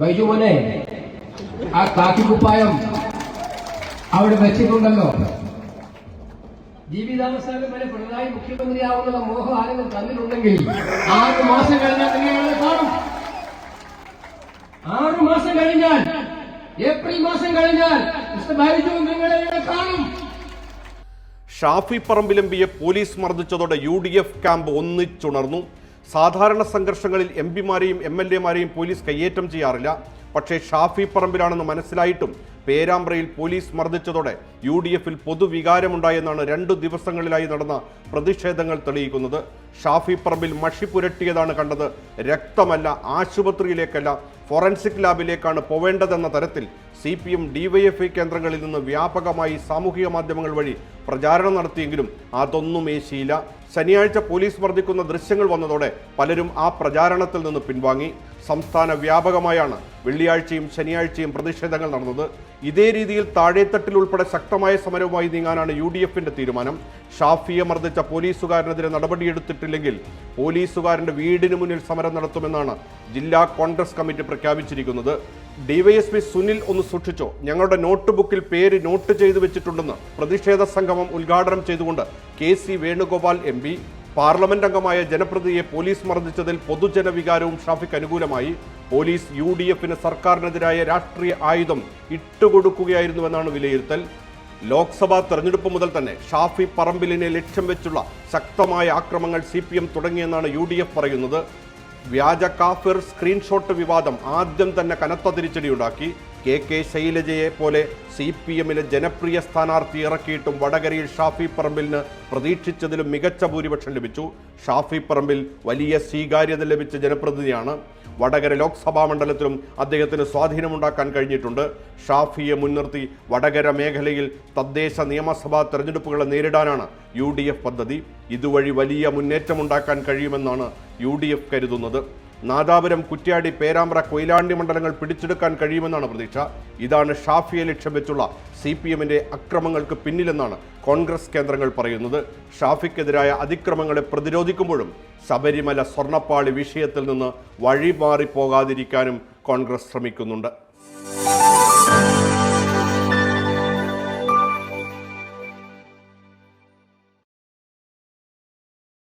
ബൈജു മോനെ ആ കാക്കിക്കുപ്പായം അവിടെ വെച്ചിട്ടുണ്ടല്ലോ. ജീവിതാവസാനം വരെ പിണറായി മുഖ്യമന്ത്രിയാവുന്ന മോഹം ആരെങ്കിലും തന്നിട്ടുണ്ടെങ്കിൽ ആറ് മാസം കഴിഞ്ഞാൽ നിങ്ങളെ കാണും. ആറു മാസം കഴിഞ്ഞാൽ ഏപ്രിൽ മാസം കഴിഞ്ഞാൽ നിങ്ങളെ കാണും. ഷാഫി പറമ്പിലെമ്പിയെ പോലീസ് മർദ്ദിച്ചതോടെ യു ഡി എഫ് ക്യാമ്പ് ഒന്നിച്ചുണർന്നു. സാധാരണ സംഘർഷങ്ങളിൽ എം പിമാരെയും എം എൽ എമാരെയും പോലീസ് കയ്യേറ്റം ചെയ്യാറില്ല. പക്ഷേ ഷാഫി പറമ്പിലാണെന്ന് മനസ്സിലായിട്ടും പേരാമ്പ്രയിൽ പോലീസ് മർദ്ദിച്ചതോടെ യു ഡി എഫിൽ പൊതുവികാരമുണ്ടായെന്നാണ് രണ്ടു ദിവസങ്ങളിലായി നടന്ന പ്രതിഷേധങ്ങൾ തെളിയിക്കുന്നത്. ഷാഫി പറമ്പിൽ മഷി പുരട്ടിയതാണ് കണ്ടത്. രക്തമല്ല ആശുപത്രിയിലേക്കല്ല ഫോറൻസിക് ലാബിലേക്കാണ് പോവേണ്ടതെന്ന തരത്തിൽ സി പി എം ഡിവൈഎഫ്ഐ കേന്ദ്രങ്ങളിൽ നിന്ന് വ്യാപകമായി സാമൂഹിക മാധ്യമങ്ങൾ വഴി പ്രചാരണം നടത്തിയെങ്കിലും അതൊന്നും ഏശിയില്ല ശനിയാഴ്ച പോലീസ് മർദ്ദിക്കുന്ന ദൃശ്യങ്ങൾ വന്നതോടെ പലരും ആ പ്രചാരണത്തിൽ നിന്ന് പിൻവാങ്ങി. സംസ്ഥാന വ്യാപകമായാണ് വെള്ളിയാഴ്ചയും ശനിയാഴ്ചയും പ്രതിഷേധങ്ങൾ നടന്നത്. ഇതേ രീതിയിൽ താഴേത്തട്ടിൽ ഉൾപ്പെടെ ശക്തമായ സമരവുമായി നീങ്ങാനാണ് യു ഡി എഫിന്റെ തീരുമാനം. ഷാഫിയെ മർദ്ദിച്ച പോലീസുകാരനെതിരെ നടപടിയെടുത്തിട്ടില്ലെങ്കിൽ പോലീസുകാരന്റെ വീടിന് മുന്നിൽ സമരം നടത്തുമെന്നാണ് ജില്ലാ കോൺഗ്രസ് കമ്മിറ്റി പ്രഖ്യാപിച്ചിരിക്കുന്നത്. ഡിവൈഎസ്പി സുനിൽ ഒന്ന് സൂക്ഷിച്ചോ. ഞങ്ങളുടെ നോട്ട് ബുക്കിൽ പേര് നോട്ട് ചെയ്തു വെച്ചിട്ടുണ്ടെന്ന് പ്രതിഷേധ സംഗമം ഉദ്ഘാടനം ചെയ്തുകൊണ്ട് K C Venugopal M P parliament അംഗമായ ജനപ്രതിയെ പോലീസ് മർദ്ദിച്ചതിൽ പൊതുജനവികാരവും ഷാഫിക്ക് അനുകൂലമായി. പോലീസ് യു ഡി എഫിന് സർക്കാരിനെതിരായ രാഷ്ട്രീയ ആയുധം ഇട്ടുകൊടുക്കുകയായിരുന്നുവെന്നാണ് വിലയിരുത്തൽ. ലോക്സഭാ തെരഞ്ഞെടുപ്പ് മുതൽ തന്നെ ഷാഫി പറമ്പിലിനെ ലക്ഷ്യം വെച്ചുള്ള ശക്തമായ ആക്രമങ്ങൾ സി പി എം തുടങ്ങിയെന്നാണ് യു ഡി എഫ് പറയുന്നത്. വ്യാജ കാഫിർ സ്ക്രീൻഷോട്ട് വിവാദം ആദ്യം തന്നെ കനത്ത തിരിച്ചടിയുണ്ടാക്കി. കെ കെ ശൈലജയെ പോലെ സി പി എമ്മിലെ ജനപ്രിയ സ്ഥാനാർത്ഥി ഇറക്കിയിട്ടും വടകരയിൽ ഷാഫി പറമ്പിലിന് പ്രതീക്ഷിച്ചതിലും മികച്ച ഭൂരിപക്ഷം ലഭിച്ചു. ഷാഫി പറമ്പിൽ വലിയ സ്വീകാര്യത ലഭിച്ച ജനപ്രതിനിധിയാണ്. വടകര ലോക്സഭാ മണ്ഡലത്തിലും അദ്ദേഹത്തിന് സ്വാധീനമുണ്ടാക്കാൻ കഴിഞ്ഞിട്ടുണ്ട്. ഷാഫിയെ മുൻനിർത്തി വടകര മേഖലയിൽ തദ്ദേശ നിയമസഭാ തെരഞ്ഞെടുപ്പുകളെ നേരിടാനാണ് യു പദ്ധതി. ഇതുവഴി വലിയ മുന്നേറ്റമുണ്ടാക്കാൻ കഴിയുമെന്നാണ് യു കരുതുന്നത്. നാദാപുരം കുറ്റ്യാടി പേരാമ്പ്ര കൊയിലാണ്ടി മണ്ഡലങ്ങൾ പിടിച്ചെടുക്കാൻ കഴിയുമെന്നാണ് പ്രതീക്ഷ. ഇതാണ് ഷാഫിയെ ലക്ഷ്യം വെച്ചുള്ള സി പി എമ്മിന്റെ അക്രമങ്ങൾക്ക് പിന്നിലെന്നാണ് കോൺഗ്രസ് കേന്ദ്രങ്ങൾ പറയുന്നത്. ഷാഫിക്കെതിരായ അതിക്രമങ്ങളെ പ്രതിരോധിക്കുമ്പോഴും ശബരിമല സ്വർണപ്പാളി വിഷയത്തിൽ നിന്ന് വഴിമാറിപ്പോകാതിരിക്കാനും കോൺഗ്രസ് ശ്രമിക്കുന്നുണ്ട്.